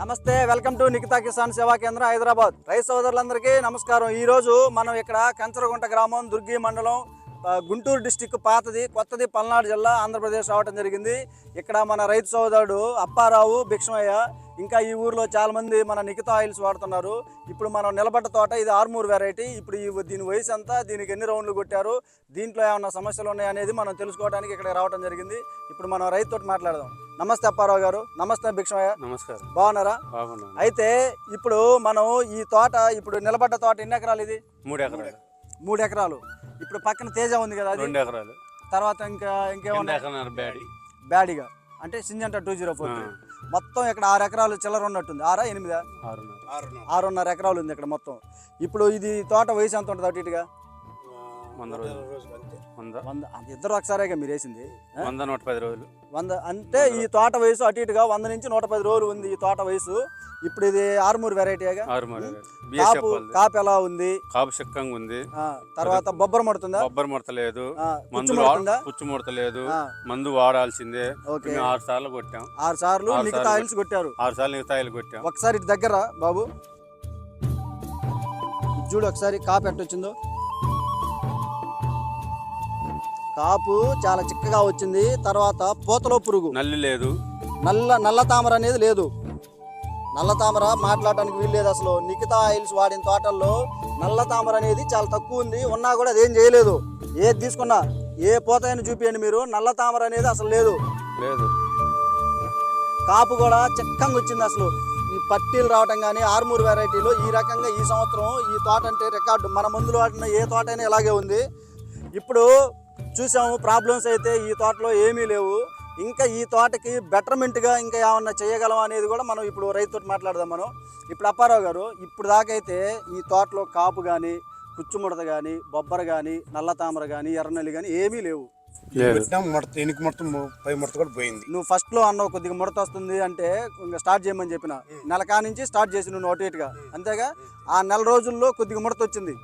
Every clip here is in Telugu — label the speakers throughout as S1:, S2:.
S1: నమస్తే వెల్కమ్ టు నిఖితా కిసాన్ సేవా కేంద్రం హైదరాబాద్. రైతు సోదరులందరికీ నమస్కారం. ఈరోజు మనం ఇక్కడ కంచరగుంట గ్రామం దుర్గి మండలం గుంటూరు డిస్టిక్ పాతది కొత్తది పల్నాడు జిల్లా ఆంధ్రప్రదేశ్ రావడం జరిగింది. ఇక్కడ మన రైతు సోదరుడు అప్పారావు భిక్షమయ్య ఇంకా ఈ ఊర్లో చాలా మంది మన నికితా ఆయిల్స్ వాడుతున్నారు. ఇప్పుడు మనం నిలబడ్డ తోట ఇది ఆర్మూర్ వెరైటీ ఇప్పుడు ఈ దీని వయసు అంతా దీనికి ఎన్ని రౌండ్లు కొట్టారు దీంట్లో ఏమన్నా సమస్యలు ఉన్నాయి అనేది మనం తెలుసుకోవడానికి ఇక్కడ రావడం జరిగింది. ఇప్పుడు మనం రైతుతో మాట్లాడదాం. నమస్తే అప్పారావు గారు నమస్తే భిక్షమయ్య.
S2: నమస్కారం.
S1: బాగున్నారా?
S2: బాగున్నాను.
S1: అయితే ఇప్పుడు మనం ఈ తోట ఇప్పుడు నిలబడ్డ తోట ఎన్ని ఎకరాలు ఇది?
S2: మూడు ఎకరాలు.
S1: మూడు ఎకరాలు. ఇప్పుడు పక్కన తేజ ఉంది కదా అది?
S2: రెండు ఎకరాలు.
S1: తర్వాత ఇంకా ఇంకేమన్నా?
S2: బ్యాడి.
S1: బ్యాడిగా. అంటే సింజంట టూ జీరో ఫోర్ మొత్తం ఇక్కడ ఆరు ఎకరాలు చిల్లర ఉన్నట్టుంది. ఆరా ఎనిమిదా?
S2: ఆరున్నర.
S1: ఆరున్నర ఎకరాలు ఉంది ఇక్కడ మొత్తం. ఇప్పుడు ఇది తోట వయసు ఎంత ఉంటుంది అటు ఇటుగా?
S2: వంద రోజులు. వంద.
S1: వంద. అంత ఇద్దరు ఒకసారిగా మీరు వేసింది. ఆ?
S2: వంద నూట పది రోజులు.
S1: వంద అంటే ఈ తోట వయసు అటు ఇటుగా వంద నుంచి నూట పది రోజులు ఉంది ఈ తోట వయసు. ఇప్పుడు ఇది ఆరుమూరు వెరైటీగా
S2: ఆరు మూడు బిఎస్ఎఫ్
S1: కాపు
S2: వాళ్ళది
S1: కాపు ఎలా ఉంది?
S2: కాపు సిక్కంగా ఉంది.
S1: ఆ, తర్వాత బొబ్బర మడుతుందా
S2: కొబ్బరి ముడత లేదు. మందు
S1: పుచ్చు
S2: ముడత లేదు. మందు వాడాల్సిందే.
S1: ఓకే.
S2: మేము ఆరు సార్లు కొట్టాం.
S1: ఆరు సార్లు
S2: ఆరు
S1: మిగతా
S2: సార్లు
S1: ఆయిల్స్ కొట్టారు.
S2: ఆరు సార్లు మిగతాయిలు కొట్టాం.
S1: ఒకసారి ఇటు దగ్గర బాబు. చూడు ఒకసారి కాపు ఎట్టొచ్చిందో. కాపు చాలా చిక్కగా వచ్చింది. తర్వాత పూతలో పురుగు.
S2: నల్లి లేదు.
S1: నల్ల నల్ల తామర అనేది లేదు. నల్ల తామర మాట్లాడడానికి వీల్లేదు అసలు. నిఖితా ఆయిల్స్ వాడిన తోటల్లో నల్ల తామర అనేది చాలా తక్కువ ఉంది. ఉన్నా కూడా అదేం చేయలేదు. ఏది తీసుకున్నా ఏ పోతాయని చూపియండి మీరు. నల్ల తామర అనేది అసలు లేదు.
S2: లేదు.
S1: కాపు కూడా చిక్కంగా వచ్చింది అసలు. ఈ పట్టీలు రావటం కానీ ఆర్మూర్ వెరైటీలు ఈ రకంగా ఈ సంవత్సరం ఈ తోట అంటే రికార్డు. మన మందులు వాడిన ఏ తోట అయినా ఇలాగే ఉంది. ఇప్పుడు చూసాము ప్రాబ్లమ్స్ అయితే ఈ తోటలో ఏమీ లేవు. ఇంకా ఈ తోటకి బెటర్మెంట్గా ఇంకా ఏమన్నా చేయగలం అనేది కూడా మనం ఇప్పుడు రైతుతో మాట్లాడదాం మనం. ఇప్పుడు అప్పారావు గారు ఇప్పుడు దాకైతే ఈ తోటలో కాపు కానీ కుచ్చుముడత కానీ బొబ్బర కానీ నల్ల తామర కానీ ఎర్రనల్లి కానీ ఏమీ లేవు.
S3: ముడత ఎనికి ముడత పై ముడత కూడా పోయింది.
S1: నువ్వు ఫస్ట్లో అన్నావు కొద్దిగా ముడత వస్తుంది అంటే ఇంకా స్టార్ట్ చేయమని చెప్పిన. నెల కా నుంచి స్టార్ట్ చేసి నువ్వు అటు ఇటుగా అంతేగా? ఆ నెల రోజుల్లో కొద్దిగా ముడత వచ్చింది.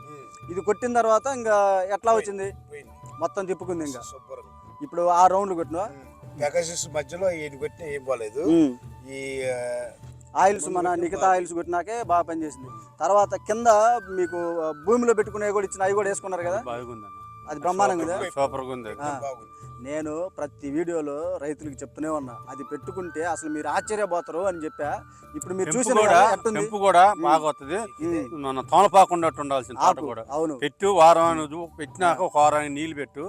S1: ఇది కొట్టిన తర్వాత ఇంకా ఎట్లా వచ్చింది?
S3: పోయింది.
S1: మొత్తం తిప్పుకుంది ఇంకా.
S3: శుభ్రంగా
S1: ఇప్పుడు ఆ రౌండ్లు కొట్టినా
S3: పెగాసిస్ మధ్యలో ఈయన కొట్టిన ఏం పోలేదు. ఈ
S1: ఆయిల్స్ మన నిఖితా ఆయిల్స్ కొట్టినాకే బాగా పనిచేసింది. తర్వాత కింద మీకు భూమిలో పెట్టుకునే కూడా ఇచ్చిన అవి కూడా వేసుకున్నారు కదా?
S2: బాగుందన్న
S1: అది బ్రహ్మాండంగా ఉందా?
S2: సూపర్గా ఉంది.
S3: బాగుంది.
S1: నేను ప్రతి వీడియోలో రైతులకు చెప్తూనే ఉన్నా. అది పెట్టుకుంటే అసలు మీరు ఆశ్చర్యపోతారు అని చెప్పా. ఇప్పుడు మీరు చూసిన
S2: కూడా బాగా వస్తుంది. మన తోనపాకుండా తోట
S1: ఆకు
S2: కూడా.
S1: అవును.
S2: పెట్టు వారం పెట్టినాక ఒక వారానికి నీళ్ళు పెట్టు.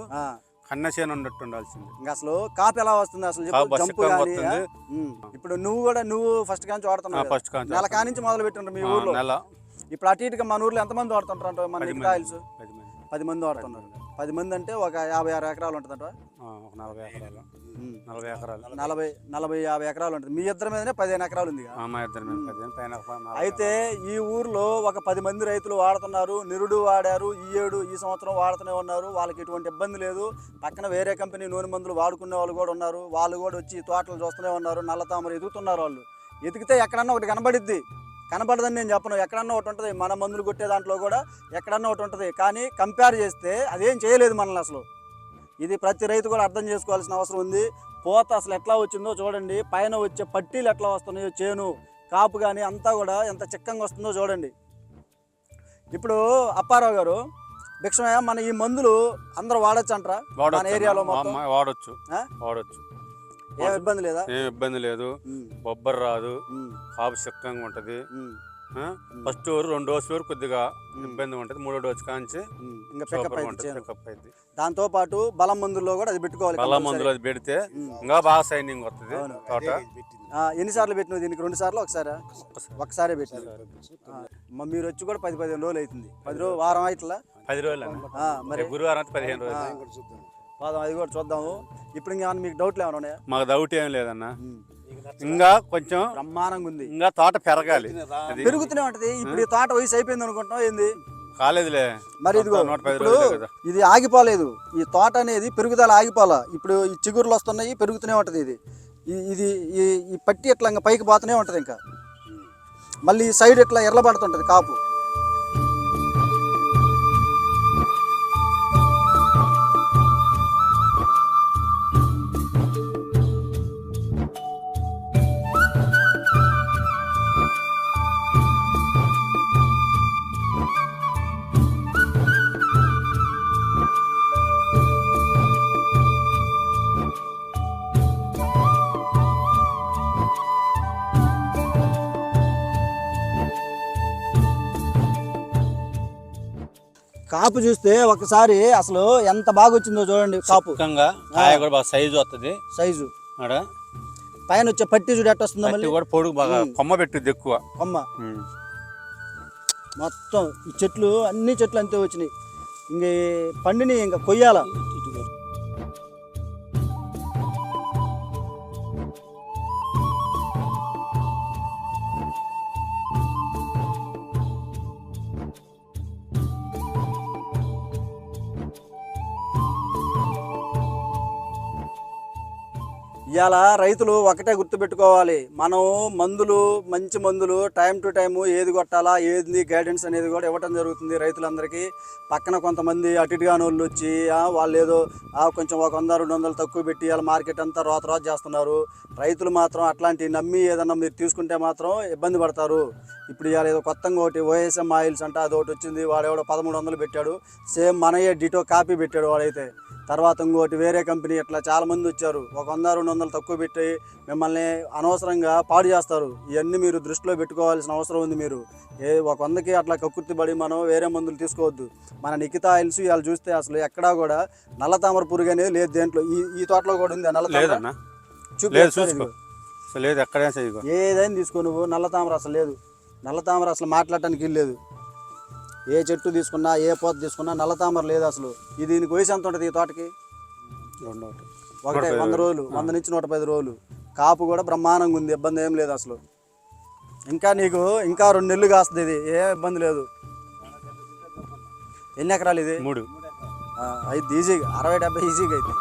S2: కన్నసేన ఉన్నట్టు ఉండాల్సింది.
S1: ఇంకా అసలు కాపు ఎలా వస్తుంది అసలు జంపు. ఇప్పుడు నువ్వు కూడా నువ్వు ఫస్ట్ కాంచి వాడుతున్నావు.
S2: ఫస్ట్ కాంచి
S1: నెల కానించి మొదలు పెట్టిండ్రు మీ ఊర్లో.
S2: నెల.
S1: ఇప్పుడు అటు ఇటుగా మన ఊర్లో ఎంతమంది వాడుతుంటారు మన. ఆయిల్స్
S2: పది మంది.
S1: వాడుతున్నారు పది మంది అంటే ఒక యాభై ఆరు ఎకరాలు ఉంటుందంట.
S2: నలభై ఎకరాలు. నలభై ఎకరాలు.
S1: నలభై నలభై యాభై ఎకరాలు ఉంటుంది. మీ ఇద్దరి మీదనే పదిహేను ఎకరాలు ఉంది
S2: మా ఇద్దరు మీద పదిహేను పైన
S1: అయితే ఈ ఊర్లో ఒక పది మంది రైతులు వాడుతున్నారు. నిరుడు వాడారు ఈ ఏడు ఈ సంవత్సరం వాడుతూనే ఉన్నారు. వాళ్ళకి ఎటువంటి ఇబ్బంది లేదు. పక్కన వేరే కంపెనీ నూనె మందులు వాడుకునే వాళ్ళు కూడా ఉన్నారు. వాళ్ళు కూడా వచ్చి తోటలు చూస్తూనే ఉన్నారు. నల్ల తామర ఎదుగుతున్నారు వాళ్ళు. ఎదిగితే ఎక్కడన్నా ఒకటి కనబడిద్ది. కనబడదని నేను చెప్పను. ఎక్కడన్నా ఒకటి ఉంటుంది. మన మందులు కొట్టే దాంట్లో కూడా ఎక్కడన్నా ఒకటి ఉంటుంది. కానీ కంపేర్ చేస్తే అదేం చేయలేదు మనల్ని అసలు. ఇది ప్రతి రైతు కూడా అర్థం చేసుకోవాల్సిన అవసరం ఉంది. పోత అసలు ఎట్లా వచ్చిందో చూడండి. పైన వచ్చే పట్టీలు ఎట్లా వస్తున్నాయో చేను కాపు కానీ అంతా కూడా ఎంత చిక్కంగా వస్తుందో చూడండి. ఇప్పుడు అప్పారావు గారు భిక్షమయ్య మన ఈ మందులు అందరూ వాడచ్చు అంటారా మన ఏరియాలో
S2: వాడొచ్చు? వాడొచ్చు.
S1: ఏం ఇబ్బంది లేదా?
S2: ఏం ఇబ్బంది లేదు. బొబ్బర్ రాదు. కాపు సిక్కంగా ఉంటది. ఫస్ట్ డోర్ రెండు డోస్ వరకు కొద్దిగా ఇబ్బంది ఉంటది. మూడో డోస్ కాంచి.
S1: ఇంకా పికప్ అయితే
S2: అయింది
S1: దాంతో పాటు బలం మందుల్లో కూడా అది పెట్టుకోవాలి compulsory.
S2: మందులు అది పెడితే. ఇంకా బాగా సైనింగ్ వస్తుంది. తోట.
S1: ఎన్నిసార్లు పెట్టినవు దీనికి? రెండు సార్లు ఒకసారి. ఒకసారే మ- మీరు వచ్చి కూడా పది పదిహేను రోజులు అవుతుంది. పది రోజులు వారం అవుతుందా?
S2: పది రోజులు
S1: మరి
S2: గురువారం అయితే పదిహేను రోజులు.
S1: పాదం అది కూడా చూద్దాము. ఇప్పుడు ఇంకా మీకు డౌట్లు ఏమైనా ఉన్నాయా?
S2: మాకు డౌట్ ఏం లేదన్న. ఇంకా కొంచెం
S1: బ్రహ్మాండంగా ఉంది.
S2: ఇంకా తోట పెరగాలి.
S1: పెరుగుతూనే ఉంటది. ఇప్పుడు ఈ తోట వయసు అయిపోయింది అనుకుంటున్నాం ఏంది?
S2: కాలేదులే.
S1: మరి ఇదిగో ఇప్పుడు ఇది ఆగిపోలేదు. ఈ తోట అనేది పెరుగుదల ఆగిపోలా. ఇప్పుడు ఈ చిగురులు వస్తున్నాయి పెరుగుతూనే ఉంటది ఇది. ఇది ఈ పట్టి ఇట్లా ఇంకా పైకి పోతూనే ఉంటది ఇంకా. మళ్ళీ ఈ సైడ్ ఇట్లా ఎర్రబడుతుంటది కాపు. కాపు చూస్తే ఒకసారి అసలు ఎంత బాగా వచ్చిందో చూడండి కాపు.
S2: కాయ కూడా బాగా సైజు వస్తుంది
S1: సైజు
S2: ఆడ
S1: పైన వచ్చే పట్టి చూడు ఎట్ట వస్తుందో మళ్ళీ.
S2: కూడా పొడుగు బాగా కొమ్మ పెట్టుద్ది ఎక్కువ.
S1: కొమ్మ. మొత్తం ఈ చెట్లు అన్ని చెట్లు అంతే వచ్చినాయి. ఇంక పండిని ఇంకా కొయ్యాల. ఇవాళ రైతులు ఒకటే గుర్తుపెట్టుకోవాలి. మనం మందులు మంచి మందులు టైం టు టైం ఏది కొట్టాలా ఏది గైడెన్స్ అనేది కూడా ఇవ్వటం జరుగుతుంది రైతులందరికీ. పక్కన కొంతమంది అటు వాళ్ళు వచ్చి వాళ్ళు ఏదో కొంచెం ఒక వంద రెండు వందలు తక్కువ పెట్టి వాళ్ళ మార్కెట్ అంతా రోత రోత చేస్తున్నారు. రైతులు మాత్రం అట్లాంటివి నమ్మి ఏదన్నా మీరు తీసుకుంటే మాత్రం ఇబ్బంది పడతారు. ఇప్పుడు ఇవాళ ఏదో కొత్తగా ఒకటి ఓఎస్ఎం ఆయిల్స్ అంటే అది ఒకటి వచ్చింది వాడెవడో పదమూడు వందలు పెట్టాడు. సేమ్ మనయే డిటో కాపీ పెట్టాడు వాడైతే. తర్వాత ఇంకోటి వేరే కంపెనీ ఇట్లా చాలా మంది వచ్చారు. ఒక వంద రెండు వందలు తక్కువ పెట్టి మిమ్మల్ని అనవసరంగా పాడు చేస్తారు. ఇవన్నీ మీరు దృష్టిలో పెట్టుకోవాల్సిన అవసరం ఉంది మీరు. ఏ ఒక వందకి అట్లా కక్కుర్తి పడి మనం వేరే మందులు తీసుకోవద్దు. మన నిఖిత ఆయిల్స్ ఇవాళ చూస్తే అసలు ఎక్కడా కూడా నల్ల తామర పురుగు అనేది లేదు దేంట్లో. ఈ ఈ తోటలో కూడా ఉంది నల్ల తామర?
S2: లేదు
S1: ఒకసారి
S2: చూసుకో.
S1: ఇదిగో.
S2: అసలు లేదు ఎక్కడే సైజు
S1: ఏదైనా తీసుకో నువ్వు. నల్ల తామర అసలు లేదు. నల్ల తామర అసలు మాట్లాడటానికి లేదు. ఏ చెట్టు తీసుకున్నా ఏ పోత తీసుకున్నా నల్ల తామర లేదు అసలు. ఇది దీనికి వయసు ఎంత ఉంటుంది ఈ తోటకి?
S2: రెండు
S1: ఒకటి వంద రోజులు. వంద నుంచి నూట పది రోజులు. కాపు కూడా బ్రహ్మాండంగా ఉంది ఇబ్బంది ఏం లేదు అసలు. ఇంకా నీకు ఇంకా రెండు నెలలు కాస్తుంది ఇది ఏ ఇబ్బంది లేదు. ఎన్ని ఎకరాలు ఇది?
S2: మూడు.
S1: ఆ, అయితే ఈజీగా అరవై డెబ్బై ఈజీగా అయితే.